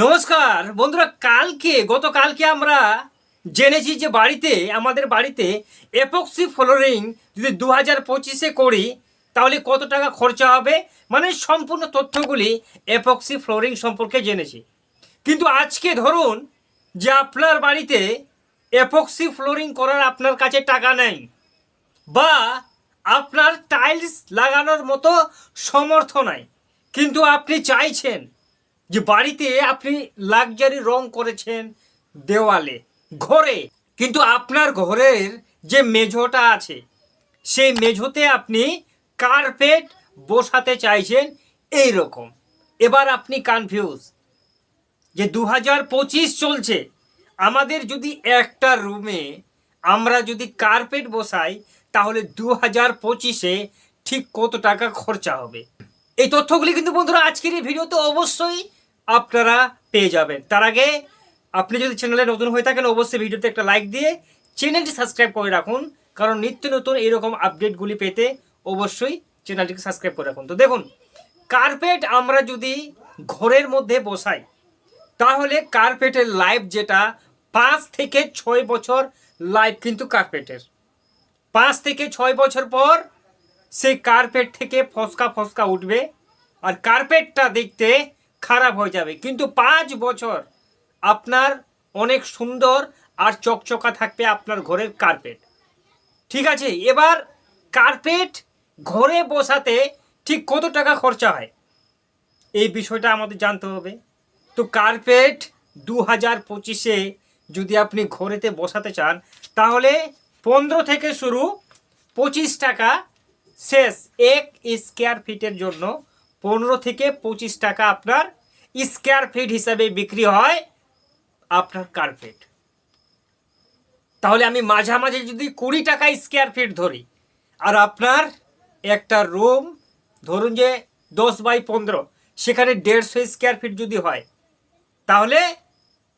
নমস্কার, বন্ধুরা, কালকে, গতকালকে আমরা জেনেছি যে বাড়িতে, আমাদের বাড়িতে এপক্সি ফ্লোরিং যদি দু হাজার পঁচিশে করি, তাহলে কত টাকা খরচা হবে? মানে সম্পূর্ণ তথ্যগুলি এপক্সি ফ্লোরিং সম্পর্কে জেনেছি। কিন্তু আজকে ধরুন যে আপনার বাড়িতে এপক্সি ফ্লোরিং করার আপনার কাছে টাকা নেই, বা আপনার টাইলস লাগানোর মতো সমর্থ নাই, কিন্তু আপনি চাইছেন যে বাড়িতে আপনি লাক্সারি রং করেছেন দেওয়ালে, ঘরে। কিন্তু আপনার ঘরের যে মেঝোটা আছে, সেই মেঝোতে আপনি কার্পেট বসাতে চাইছেন এই রকম এবার আপনি কনফিউজ যে দু হাজার পঁচিশ চলছে। আমাদের যদি একটা রুমে আমরা যদি কার্পেট বসাই, তাহলে দু হাজার পঁচিশে ঠিক কত টাকা খরচা হবে? এই তথ্যগুলি কিন্তু বন্ধুরা, আজকের এই ভিডিওতে অবশ্যই আপনারা পেয়ে যাবেন। তার আগে আপনি যদি চ্যানেলে নতুন হয়ে থাকেন, অবশ্যই ভিডিওতে একটা লাইক দিয়ে চ্যানেলটি সাবস্ক্রাইব করে রাখুন। কারণ নিত্য নতুন এরকম আপডেটগুলি পেতে অবশ্যই চ্যানেলটিকে সাবস্ক্রাইব করে রাখুন। তো দেখুন কার্পেট আমরা যদি ঘরের মধ্যে বসাই, তাহলে কার্পেটের লাইফ যেটা, পাঁচ থেকে ছয় বছর লাইফ কিন্তু কার্পেটের পাঁচ থেকে ছয় বছর পর সেই কার্পেট থেকে ফসকা ফসকা উঠবে। আর কার্পেটটা দেখতে খারাপ হয়ে যাবে। কিন্তু পাঁচ বছর আপনার অনেক সুন্দর আর চকচকা থাকবে আপনার ঘরের কার্পেট ঠিক আছে? এবার কার্পেট ঘরে বসাতে ঠিক কত টাকা খরচা হয়? এই বিষয়টা আমাদের জানতে হবে। তো কার্পেট দু হাজার পঁচিশে যদি আপনি ঘরেতে বসাতে চান, তাহলে পনেরো থেকে শুরু পঁচিশ টাকা শেষ এক স্কোয়ার ফিটের জন্য পনেরো থেকে পঁচিশ টাকা আপনার স্কোয়ার ফিট হিসাবে বিক্রি হয় আপনার কার্পেট তাহলে আমি মাঝামাঝি যদি কুড়ি টাকা স্কোয়ার ফিট ধরি, আর আপনার একটা রুম, ধরুন যে দশ বাই পনেরো, সেখানে দেড়শো স্কোয়ার ফিট যদি হয়, তাহলে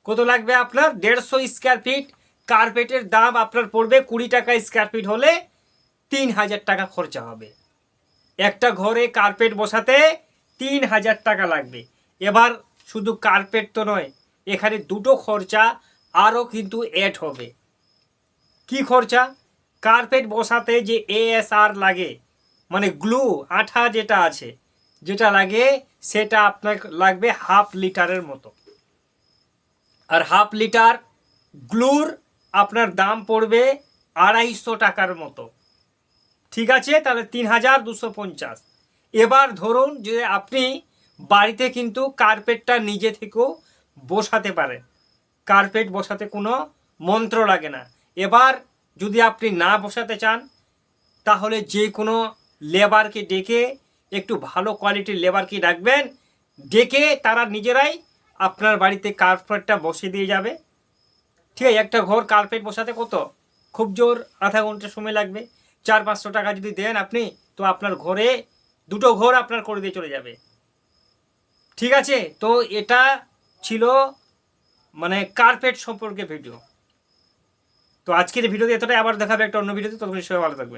কত লাগবে আপনার? দেড়শো স্কোয়ার ফিট। কার্পেটের দাম আপনার পড়বে কুড়ি টাকা স্কোয়ার ফিট হলে তিন হাজার টাকা খরচা হবে। একটা ঘরে কার্পেট বসাতে তিন হাজার টাকা লাগবে। এবার শুধু কার্পেট তো নয়, এখানে দুটো খরচা আরও কিন্তু অ্যাড হবে। কি খরচা? কার্পেট বসাতে যে এএসআর লাগে মানে গ্লু আঠা যেটা আছে, যেটা লাগে সেটা আপনার লাগবে হাফ লিটারের মতো। আর হাফ লিটার গ্লুর আপনার দাম পড়বে আড়াইশো টাকার মতো। ঠিক আছে, তাহলে তিন হাজার দুশো পঞ্চাশ। এবার ধরুন যে আপনি বাড়িতে কিন্তু কার্পেটটা নিজে থেকেও বসাতে পারেন। কার্পেট বসাতে কোনো মন্ত্র লাগে না। এবার যদি আপনি না বসাতে চান, তাহলে যে কোনো লেবারকে ডেকে একটু ভালো কোয়ালিটির লেবারকে ডাকবেন ডেকে তারা নিজেরাই আপনার বাড়িতে কার্পেটটা বসিয়ে দিয়ে যাবে। ঠিক আছে, একটা ঘর কার্পেট বসাতে কত? খুব জোর, আধা ঘণ্টা সময় লাগবে। চার পাঁচশো টাকা যদি দেন আপনি, তো আপনার ঘরে দুটো ঘর আপনার করে দিয়ে চলে যাবে। ঠিক আছে? তো এটা ছিল মানে কার্পেট সম্পর্কে ভিডিও তো আজকের ভিডিওতে এতটাই। আবার দেখাবে একটা অন্য ভিডিওতে। তখন সবাই ভালো থাকবে